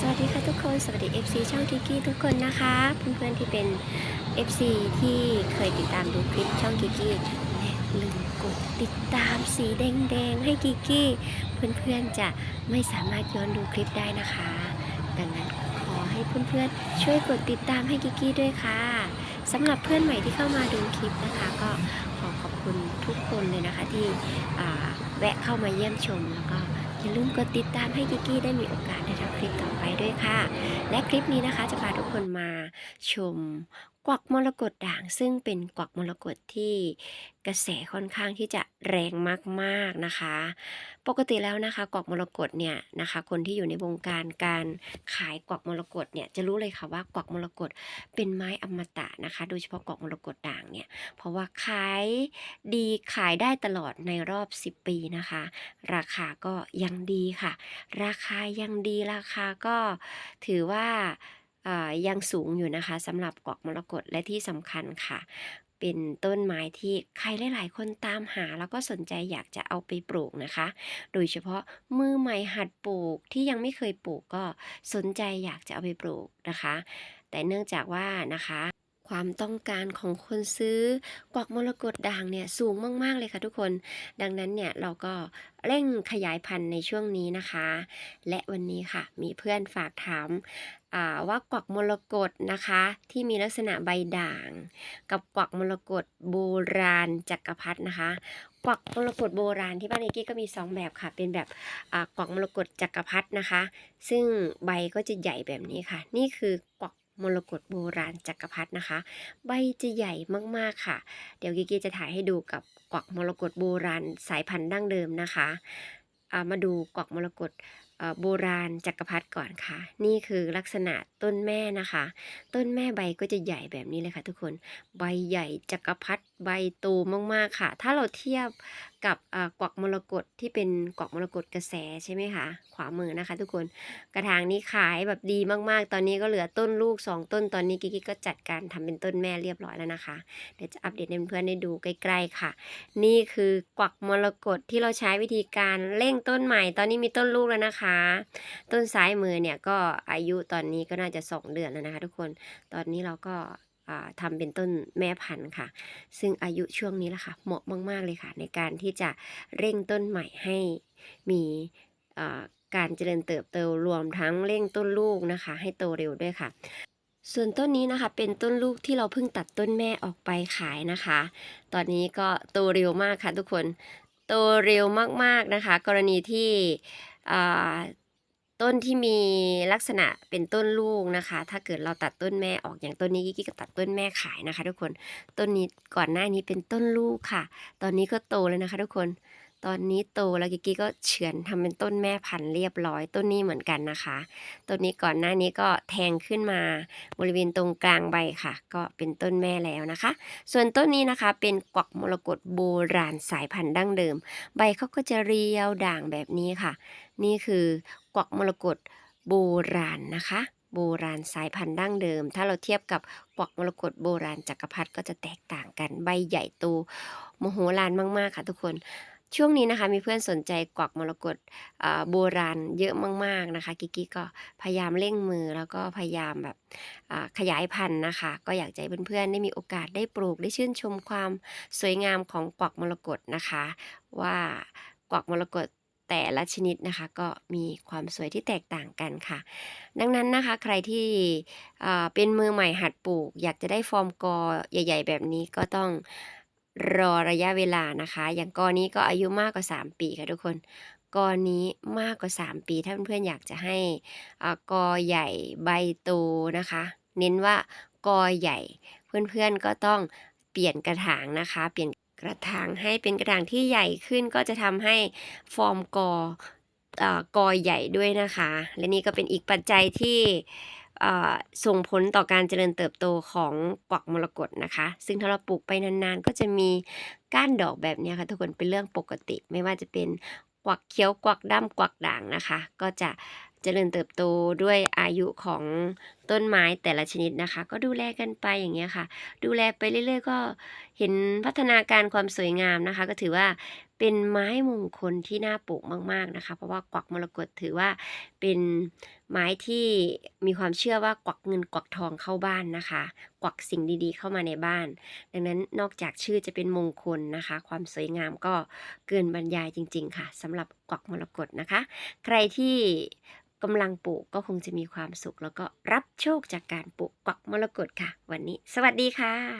สวัสดีค่ะทุกคนสวัสดี FC ช่องทิกกี้ทุกคนนะคะเพื่อนๆที่เป็น FC ที่เคยติดตามดูคลิปช่องกิกกี้และลืมกดติดตามสีแดงๆให้กิกกี้ เพื่อนๆจะไม่สามารถย้อนดูคลิปได้นะคะ ดังนั้นขอให้เพื่อนๆช่วยกดติดตามให้กิกกี้ด้วยค่ะสำหรับเพื่อนใหม่ที่เข้ามาดูคลิปนะคะ ก็ขอขอบคุณทุกคนเลยนะคะที่แวะเข้ามาเยี่ยมชมแล้วก็ อย่าลืมกดติดตามให้กิกกี้ได้มีโอกาสได้ทำคลิปต่อไปด้วยค่ะ และคลิปนี้นะคะจะพาทุกคนมาชม กวักมรกตด่างซึ่งเป็นกวักมรกตที่กระแสค่อนข้างที่จะแรงมากๆนะคะ ปกติแล้วนะคะกวักมรกตเนี่ยนะคะ คนที่อยู่ในวงการการขายกวักมรกตเนี่ยจะรู้เลยค่ะว่ากวักมรกตเป็นไม้อมตะนะคะ โดยเฉพาะกวักมรกตด่างเนี่ยเพราะว่าขายดีขายได้ตลอดในรอบ 10 ปีนะคะ ราคาก็ยังดีค่ะ ราคายังดีราคาก็ถือว่าอ่า ยังสูงอยู่นะคะสำหรับกวักมรกตและที่สำคัญค่ะ เป็นต้นไม้ที่ใครหลายๆ คนตามหา แล้วก็สนใจอยากจะเอาไปปลูกนะคะ โดยเฉพาะมือใหม่หัดปลูกที่ยังไม่เคยปลูกก็สนใจอยากจะเอาไปปลูกนะคะ แต่เนื่องจากว่านะคะ ความต้องการของคนซื้อกวักมรกตด่างเนี่ยสูงมาก ๆ เลยค่ะทุกคน ดังนั้นเนี่ยเราก็เร่งขยายพันธุ์ในช่วงนี้นะคะ และวันนี้ค่ะมีเพื่อนฝากถามว่ากวักมรกตนะคะ ที่มีลักษณะใบด่าง กับกวักมรกตโบราณจักรพรรดินะคะกวักมรกตโบราณที่บ้านเอกกี้ก็มี 2 แบบค่ะ เป็นแบบกวักมรกตจักรพรรดินะคะ ซึ่งใบก็จะใหญ่แบบนี้ค่ะ นี่คือกวัก มรกตโบราณจักรพรรดินะคะ ใบจะใหญ่มากๆค่ะ เดี๋ยวกิ๊กจะถ่ายให้ดูกับกวักมรกตโบราณสายพันธุ์ดั้งเดิมนะคะอ่ามาดูกวักมรกตโบราณจักรพรรดิก่อนค่ะ นี่คือลักษณะต้นแม่นะคะ ต้นแม่ใบก็จะใหญ่แบบนี้เลยค่ะทุกคน ใบใหญ่จักรพรรดิ ใบโตมากๆค่ะ ถ้าเราเทียบกับอ่ากวักมรกตที่เป็นกวักมรกตกระแสใช่ไหมคะ ขวามือนะคะ ทุกคนกระถางนี้ขายแบบดีมากๆ ตอนนี้ก็เหลือต้นลูก 2 ต้นตอนนี้กิกกี้ก็จัดการทำเป็นต้นแม่เรียบร้อยแล้วนะคะ เดี๋ยวจะอัปเดตให้เพื่อนๆได้ดูใกล้ๆค่ะ นี่คือกวักมรกตที่เราใช้วิธีการเร่งต้นใหม่ ตอนนี้มีต้นลูกแล้วนะคะ ต้นซ้ายมือเนี่ยก็อายุตอนนี้ก็น่าจะ 2 เดือนแล้วนะคะ ทุกคนตอนนี้เราก็ ทำเป็นต้นแม่พันธุ์ค่ะ ซึ่งอายุช่วงนี้แหละค่ะ เหมาะมาก ๆ เลยค่ะ ในการที่จะเร่งต้นใหม่ให้มีการเจริญเติบโตรวมทั้งเร่งต้นลูกนะคะ ให้โตเร็วด้วยค่ะ ส่วนต้นนี้นะคะเป็นต้นลูกที่เราเพิ่งตัดต้นแม่ออกไปขายนะคะ ตอนนี้ก็โตเร็วมากค่ะทุกคน โตเร็วมากๆนะคะ กรณีที่ ต้นที่มีลักษณะเป็นต้นลูกนะคะ ถ้าเกิดเราตัดต้นแม่ออกอย่างต้นนี้กิ๊กก็ตัดต้นแม่ขายนะคะ ทุกคน ต้นนี้ก่อนหน้านี้เป็นต้นลูกค่ะ ตอนนี้ก็โตแล้วนะคะ ทุกคน ตอนนี้โตแล้วกิกกี้ก็เฉือนทำเป็นต้นแม่พันธุ์เรียบร้อยต้นนี้เหมือนกันนะคะ ต้นนี้ก่อนหน้านี้ก็แทงขึ้นมาบริเวณตรงกลางใบค่ะ ก็เป็นต้นแม่แล้วนะคะ ส่วนต้นนี้นะคะเป็นกวักมรกตโบราณสายพันธุ์ดั้งเดิม ใบเขาก็จะเรียวด่างแบบนี้ค่ะ นี่คือกวักมรกตโบราณนะคะโบราณสายพันธุ์ดั้งเดิม ถ้าเราเทียบกับกวักมรกตโบราณจักรพรรดิก็จะแตกต่างกัน ใบใหญ่โตโมโหลานมาก ๆ ค่ะทุกคน ช่วงนี้นะคะมีเพื่อนสนใจกวักมรกตโบราณเยอะมาก ๆนะคะกิกกี้ก็พยายามเร่งมือแล้วก็พยายามแบบขยายพันธุ์นะคะ ก็อยากจะให้เพื่อนๆได้มีโอกาสได้ปลูกได้ชื่นชมความสวยงามของกวักมรกตนะคะ ว่ากวักมรกตแต่ละชนิดนะคะก็มีความสวยที่แตกต่างกันค่ะ ดังนั้นนะคะใครที่เป็นมือใหม่หัดปลูก อยากจะได้ฟอร์มกอใหญ่ ๆ แบบนี้ก็ต้อง รอระยะเวลานะคะ อย่างกอนี้ก็อายุมากกว่า 3 ปีค่ะทุกคนกอนี้มากกว่า 3 ปี ถ้าเพื่อนๆอยากจะให้อ่ากอใหญ่ใบโตนะคะ เน้นว่ากอใหญ่ เพื่อนๆก็ต้องเปลี่ยนกระถางนะคะ เปลี่ยนกระถางให้เป็นกระถางที่ใหญ่ขึ้นก็จะทำให้ฟอร์มกออ่อกอใหญ่ด้วยนะคะ และนี่ก็เป็นอีกปัจจัยที่ ส่งผลต่อการเจริญเติบโตของกวักมรกตนะคะ ซึ่งถ้าเราปลูกไปนานๆ ก็จะมีก้านดอกแบบนี้ค่ะ ทุกคนเป็นเรื่องปกติ ไม่ว่าจะเป็นกวักเขียวกวักดำกวักด่างนะคะ ก็จะเจริญเติบโตด้วยอายุของ ต้นไม้แต่ละชนิดนะคะ ก็ดูแลกันไปอย่างเงี้ยค่ะ ดูแลไปเรื่อย ๆ ก็เห็นพัฒนาการความสวยงามนะคะ ก็ถือว่าเป็นไม้มงคลที่น่าปลูกมาก ๆนะคะ เพราะว่ากวักมรกตถือว่าเป็นไม้ที่มีความเชื่อว่ากวักเงินกวักทองเข้าบ้านนะคะ กวักสิ่งดีๆ เข้ามาในบ้าน ดังนั้นนอกจากชื่อจะเป็นมงคลนะคะ ความสวยงามก็เกินบรรยายจริง ๆ ค่ะสำหรับกวักมรกตนะคะ ใครที่ กำลังปลูกก็คงจะมีความสุข แล้วก็รับโชคจากการปลูกกวักมรกตค่ะ วันนี้ สวัสดีค่ะ